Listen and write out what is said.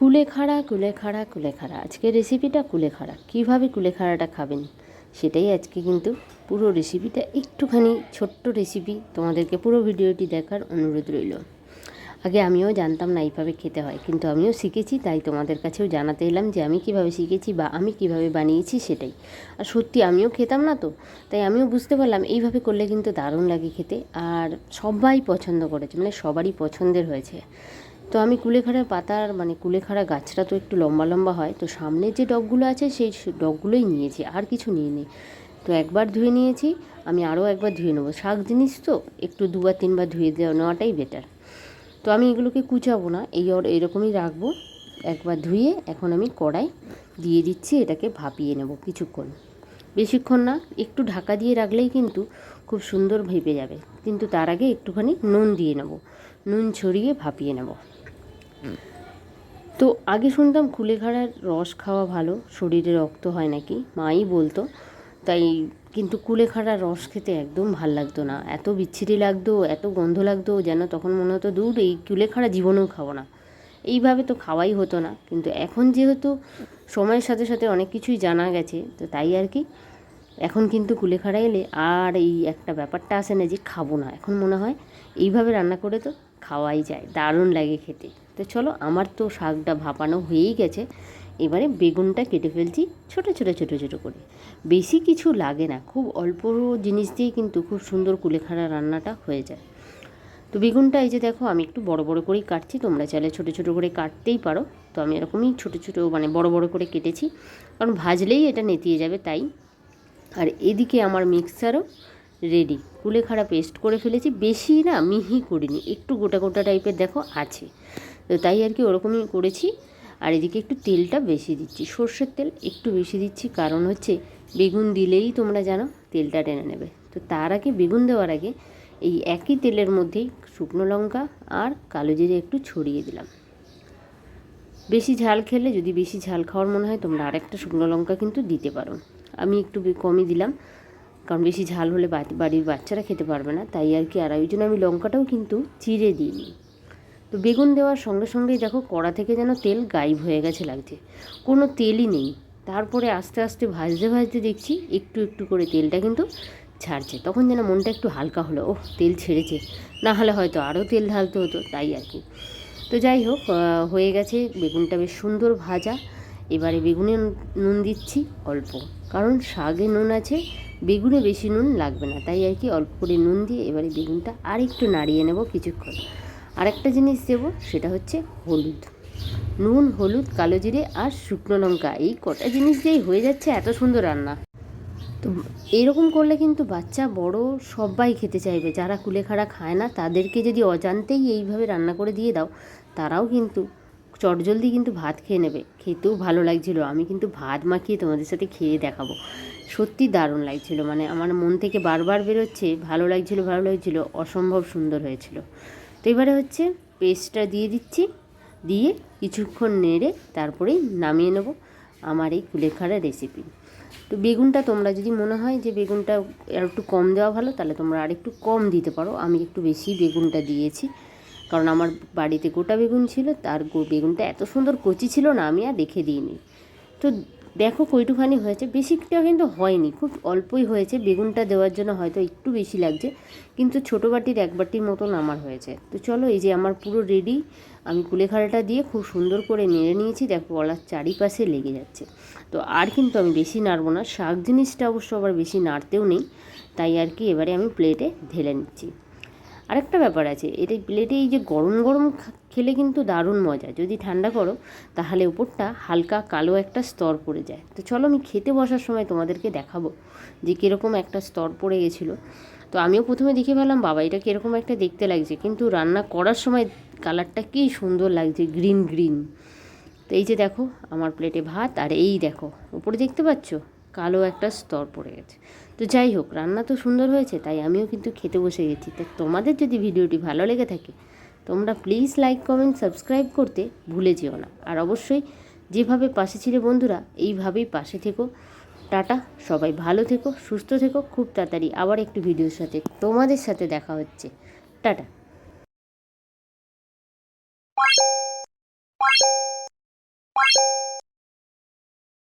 কুলেখাড়া কুলেখাড়া কুলেখাড়া। আজকের রেসিপিটা কুলেখাড়া। কীভাবে কুলেখাড়াটা খাবেন? সেটাই আজকে কিন্তু পুরো রেসিপিটা একটুখানি ছোট্ট রেসিপি তোমাদেরকে পুরো ভিডিওটি দেখার অনুরোধ রইল। আগে আমিও জানতাম না এইভাবে খেতে হয়, কিন্তু আমিও শিখেছি, তাই তোমাদের কাছেও জানাতে এলাম যে আমি কীভাবে শিখেছি বা আমি কীভাবে বানিয়েছি সেটাই। আর সত্যি আমিও খেতাম না তো, তাই আমিও বুঝতে পারলাম, এইভাবে করলে কিন্তু দারুণ লাগে খেতে। আর সবাই পছন্দ করেছে মানে সবারই পছন্দের হয়েছে। তো আমি কুলেখাড়ার পাতার মানে কুলেখাড়া গাছটা তো একটু লম্বা লম্বা হয়, তো সামনে যে ডগগুলো আছে সেই ডগগুলোই নিয়েছি, আর কিছু নিয়ে নিই তো একবার ধুয়ে নিয়েছি, আমি আরও একবার ধুয়ে নেব। শাক জিনিস তো একটু দুবার তিনবার ধুয়ে দেওয়া নেওয়াটাই বেটার তো আমি এগুলোকে কুচাবো না, এই ওর এরকমই রাখব। একবার ধুয়ে এখন আমি কড়াই দিয়ে দিচ্ছি, এটাকে ভাপিয়ে নেব কিছুক্ষণ। বেশিক্ষণ না, একটু ঢাকা দিয়ে রাখলেই কিন্তু খুব সুন্দর ভেপে যাবে। কিন্তু তার আগে একটুখানি নুন দিয়ে নেব। নুন ছড়িয়ে ভাপিয়ে নেব। তো আগে শুনতাম কুলেখাড়ার রস খাওয়া ভালো, শরীরে রক্ত হয় নাকি? মাই বলতো, তাই কিন্তু কুলেখাড়ার রস খেতে একদম ভালো লাগতো না। এত বিচ্ছিরি লাগতো, এত গন্ধ লাগতো, যেন তখন মনে হতো, দূর, এই কুলেখাড়া জীবনেও খাব না। এইভাবে তো খাওয়াই হতো না। কিন্তু এখন যেহেতু সময়ের সাথে সাথে অনেক কিছুই জানা গেছে, তো তাই আর কি, এখন কিন্তু কুলেখাড়া এলে আর এই একটা ব্যাপারটা আসে না যে খাব না। এখন মনে হয়, এইভাবে রান্না করে তো খাওয়াই যায়, দারুণ লাগে খেতে। তো চলো, আমার তো শাকটা ভাপানো হয়েই গেছে। এবারে বেগুনটা কেটে ফেলছি ছোটো ছোটো ছোটো ছোটো করে। বেশি কিছু লাগে না, খুব অল্প জিনিস দিয়েই কিন্তু খুব সুন্দর কুলেখাড়া রান্নাটা হয়ে যায়। তো বেগুনটা এই যে দেখো, আমি একটু বড় বড় করেই কাটছি, তোমরা চাইলে ছোটো ছোটো করে কাটতেই পারো। তো আমি এরকমই ছোটো ছোটো মানে বড় বড় করে কেটেছি। কারণ ভাজলেই এটা নেতিয়ে যাবে, তাই। আর এদিকে আমার মিক্সারও রেডি কুলেখাড়া পেস্ট করে ফেলেছি, বেশি না মিহি করিনি, একটু গোটা গোটা টাইপের দেখো আছে। তো তাই আর কি ওরকমই করেছি। আর এদিকে একটু তেলটা বেশি দিচ্ছি, সর্ষের তেল একটু বেশি দিচ্ছি, কারণ হচ্ছে বেগুন দিলেই তোমরা জানো তেলটা টেনে নেবে। তো তার আগে, বেগুন দেওয়ার আগে এই একই তেলের মধ্যেই শুকনো লঙ্কা আর কালো জিরে একটু ছড়িয়ে দিলাম। বেশি ঝাল খেলে, যদি বেশি ঝাল খাওয়ার মনে হয়, তোমরা আরেকটা শুকনো লঙ্কা কিন্তু দিতে পারো। আমি একটু কমই দিলাম। কারণ বেশি ঝাল হলে বাড়ির বাচ্চারা খেতে পারবে না, তাই আর কি, আর ওই জন্য আমি লঙ্কাটাও কিন্তু চিড়ে দিইনি। তো বেগুন দেওয়ার সঙ্গে সঙ্গেই দেখো কড়া থেকে যেন তেল গায়েব হয়ে গেছে লাগছে। কোনো তেলই নেই। তারপরে আস্তে আস্তে ভাজতে ভাজতে দেখছি একটু একটু করে তেলটা কিন্তু ছাড়ছে। তখন যেন মনটা একটু হালকা হলো, ওহ, তেল ছেড়েছে। না হলে হয়তো আরও তেল ঢালতে হতো, তাই আর কি। তো যাই হোক হয়ে গেছে বেগুনটা বেশ সুন্দর ভাজা। এবারে বেগুনে নুন দিচ্ছি অল্প। কারণ শাগে নুন আছে, বেগুনে বেশি নুন লাগবে না। তাই আর কি অল্প করে নুন দিয়ে এবারে বেগুনটা আর একটু নাড়িয়ে নেব কিছুক্ষণ। আরেকটা জিনিস দেবো, সেটা হচ্ছে হলুদ। নুন, হলুদ, কালো জিরে আর শুকনো লঙ্কা, এই কটা জিনিস দিয়েই হয়ে যাচ্ছে এত সুন্দর রান্না। তো এরকম করলে কিন্তু বাচ্চা বড় সবাই খেতে চাইবে। যারা কুলেখাড়া খায় না, তাদেরকে যদি অজান্তেই এইভাবে রান্না করে দিয়ে দাও, তারাও কিন্তু চটজলদি কিন্তু ভাত খেয়ে নেবে। খেতেও ভালো লাগছিল। আমি কিন্তু ভাত মাখিয়ে তোমাদের সাথে খেয়ে দেখাবো। সত্যি দারুণ লাগছিল। মানে আমার মন থেকে বারবার বেরোচ্ছে, ভালো লাগছিল ভালো লাগছিল, অসম্ভব সুন্দর হয়েছিল। তো এবারে হচ্ছে পেস্টটা দিয়ে দিচ্ছি। দিয়ে কিছুক্ষণ নেড়ে তারপরেই নামিয়ে নেব আমার এই কুলেখাড়া রেসিপি তো বেগুনটা তোমরা যদি মনে হয় যে বেগুনটা আর একটু কম দেওয়া ভালো, তাহলে তোমরা আর একটু কম দিতে পারো। আমি একটু বেশি বেগুনটা দিয়েছি। কারণ আমার বাড়িতে গোটা বেগুন ছিল, তার বেগুনটা এত সুন্দর কচি ছিল না, আমি আর রেখে দিইনি। তো দেখো কইটুখানি হয়েছে, বেশিটা কিন্তু হয়নি, খুব অল্পই হয়েছে, বেগুনটা দেওয়ার জন্য হয়তো একটু বেশি লাগছে, কিন্তু ছোটো বাটির এক বাটির মতন আমার হয়েছে। তো চলো এই যে আমার পুরো রেডি, আমি কুলেখাড়াটা দিয়ে খুব সুন্দর করে নেড়ে নিয়েছি, দেখো গলার চারিপাশে লেগে যাচ্ছে। তো আর কিন্তু আমি বেশি নাড়বো না, শাক জিনিসটা অবশ্য আবার বেশি নাড়তেও নেই, তাই আর কি এবারে আমি প্লেটে ঢেলে নিচ্ছি। আরেকটা ব্যাপার আছে এটা প্লেটে এই যে গরম গরম খেলে কিন্তু দারুণ মজা। যদি ঠান্ডা করো তাহলে উপরটা হালকা কালো একটা স্তর পড়ে যায়। তো চলো আমি খেতে বসার সময় তোমাদেরকে দেখাবো যে কীরকম একটা স্তর পড়ে গেছিল। তো আমিও প্রথমে দেখে পেলাম বাবা, এটা কীরকম একটা দেখতে লাগছে। কিন্তু রান্না করার সময় কালারটা কী সুন্দর লাগছে, গ্রিন গ্রিন। তো এই যে দেখো, আমার প্লেটে ভাত, আর এই দেখো, উপরে দেখতে পাচ্ছ? কালো একটা স্তর পড়ে গেছে। তো যাই হোক, রান্না তো সুন্দর হয়েছে, তাই আমিও কিন্তু খেতে বসে গেছি। তো তোমাদের যদি ভিডিওটি ভালো লেগে থাকে, তোমরা প্লিজ লাইক কমেন্ট সাবস্ক্রাইব করতে ভুলে যেও না। আর অবশ্যই যেভাবে পাশে ছিলে বন্ধুরা, এইভাবেই পাশে থেকো। টাটা, সবাই ভালো থেকো, সুস্থ থেকো। খুব তাড়াতাড়ি আবার একটি ভিডিওর সাথে তোমাদের সাথে দেখা হচ্ছে। টাটা।